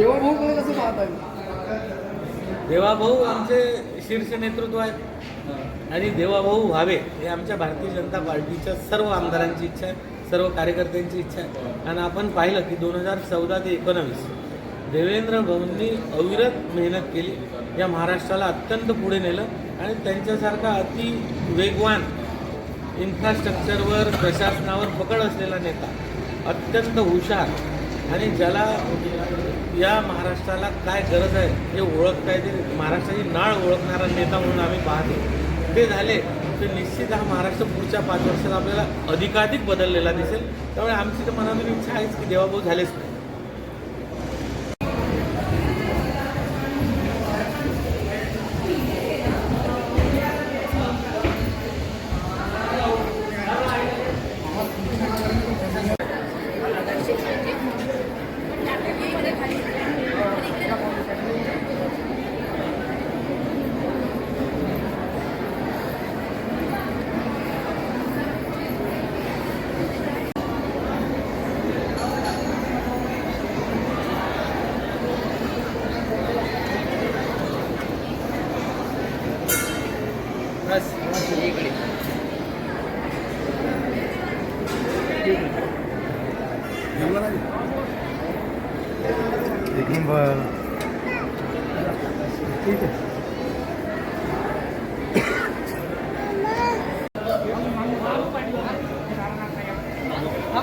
देवाभाऊकडे कसं पाहताय? देवाभाऊ आमचे शीर्ष नेतृत्व आहेत. आणि देवाभाऊ व्हावे हे आमच्या भारतीय जनता पार्टीच्या सर्व आमदारांची इच्छा आहे सर्व कार्यकर्त्यांची इच्छा आहे. आणि आपण पाहिलं की दोन हजार चौदा ते एकोणावीस देवेंद्र भाऊंनी अविरत मेहनत केली. या महाराष्ट्राला अत्यंत पुढे नेलं आणि त्यांच्यासारखा अति वेगवान इन्फ्रास्ट्रक्चरवर प्रशासनावर पकड असलेला नेता अत्यंत हुशार आणि ज्याला या महाराष्ट्राला काय गरज आहे हे ओळखता येते महाराष्ट्राची नाळ ओळखणारा नेता म्हणून आम्ही पाहतो. ते झाले तर निश्चित हा महाराष्ट्र पुढच्या पाच वर्षात आपल्याला अधिकाधिक बदललेला दिसेल. त्यामुळे आमची तर मनातून इच्छा आहेच की देवाभाऊ झालेच नाही. બસ નીકળી એક નંબર ઠીક છે હા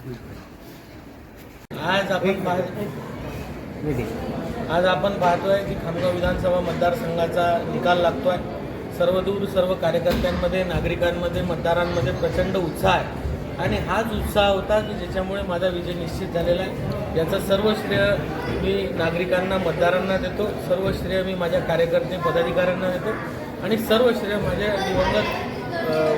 आज आपण पाहतो आज आपण पाहतोय की खामगाव विधानसभा मतदारसंघाचा निकाल लागतोय. सर्वदूर सर्व कार्यकर्त्यांमध्ये नागरिकांमध्ये मतदारांमध्ये प्रचंड उत्साह आहे. आणि हाच उत्साह होता की ज्याच्यामुळे माझा विजय निश्चित झालेला आहे. याचं सर्व श्रेय मी नागरिकांना मतदारांना देतो. सर्व श्रेय मी माझ्या कार्यकर्ते पदाधिकाऱ्यांना देतो. आणि सर्व श्रेय माझ्या दिवंगत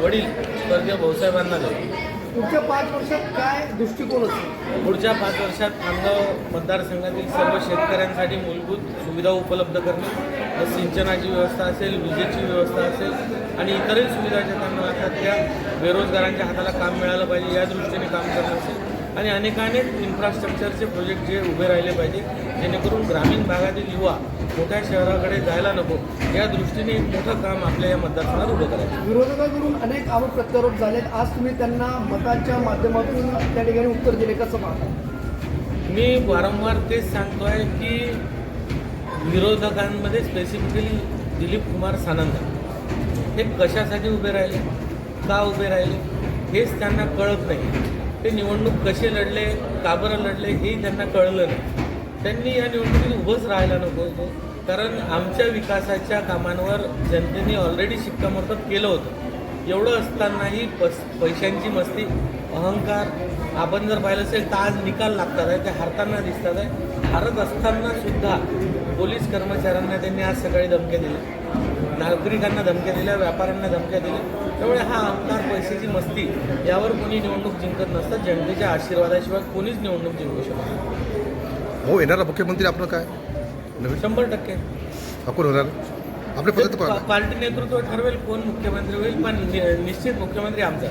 वडील स्वर्गीय भाऊसाहेबांना देतो. पुढच्या पाच वर्षात काय दृष्टिकोन असेल? पुढच्या पाच वर्षात खामगाव मतदारसंघातील सर्व शेतकऱ्यांसाठी मूलभूत सुविधा उपलब्ध करणे सिंचनाची व्यवस्था असेल विजेची व्यवस्था असेल आणि इतरही सुविधा ज्या त्यांना असतात त्या बेरोजगारांच्या हाताला काम मिळालं पाहिजे या दृष्टीने काम करणं असेल. आणि अनेकानेक इन्फ्रास्ट्रक्चरचे प्रोजेक्ट जे उभे राहिले पाहिजे जेणेकरून ग्रामीण भागातील युवा मोठ्या शहराकडे जायला नको. या दृष्टीने एक मोठं काम आपल्या या मतदारसंघात उभं करायचं. विरोधकाकडून अनेक आरोप प्रत्यारोप झालेत. आज तुम्ही त्यांना मताच्या माध्यमातून त्या ठिकाणी उत्तर दिले. कसं पाहता? मी वारंवार तेच सांगतोय की विरोधकांमध्ये स्पेसिफिकली दिलीप कुमार सानंद. हे कशासाठी उभे राहिले? का उभे राहिले? हेच त्यांना कळत नाही. ते निवडणूक कसे लढले का बरं लढले हेही त्यांना कळलं नाही. त्यांनी या निवडणुकीत उभंच राहायला नको कारण आमच्या विकासाच्या कामांवर जनतेने ऑलरेडी शिक्कामोर्तब केलं होतं. एवढं असतानाही पस पैशांची मस्ती अहंकार आपण जर पाहिलं असेल तर आज निकाल लागतात आहे ते हारताना दिसतात आहे. हारत असताना सुद्धा पोलीस कर्मचाऱ्यांना त्यांनी आज सकाळी धमक्या दिल्या. नागरिकांना धमक्या दिल्या व्यापाऱ्यांना धमक्या दिल्या. त्यामुळे हा अहंकार पैशाची मस्ती यावर कोणी निवडणूक जिंकत नसतं. जनतेच्या आशीर्वादाशिवाय कोणीच निवडणूक जिंकू शकत नाही. हो येणारा मुख्यमंत्री आपलं काय? नवीन? शंभर टक्के. आपण होणार? आपल्या पद्धत पा- पार्टी नेतृत्व ठरवेल कोण मुख्यमंत्री होईल पण नि- निश्चित मुख्यमंत्री आमचा.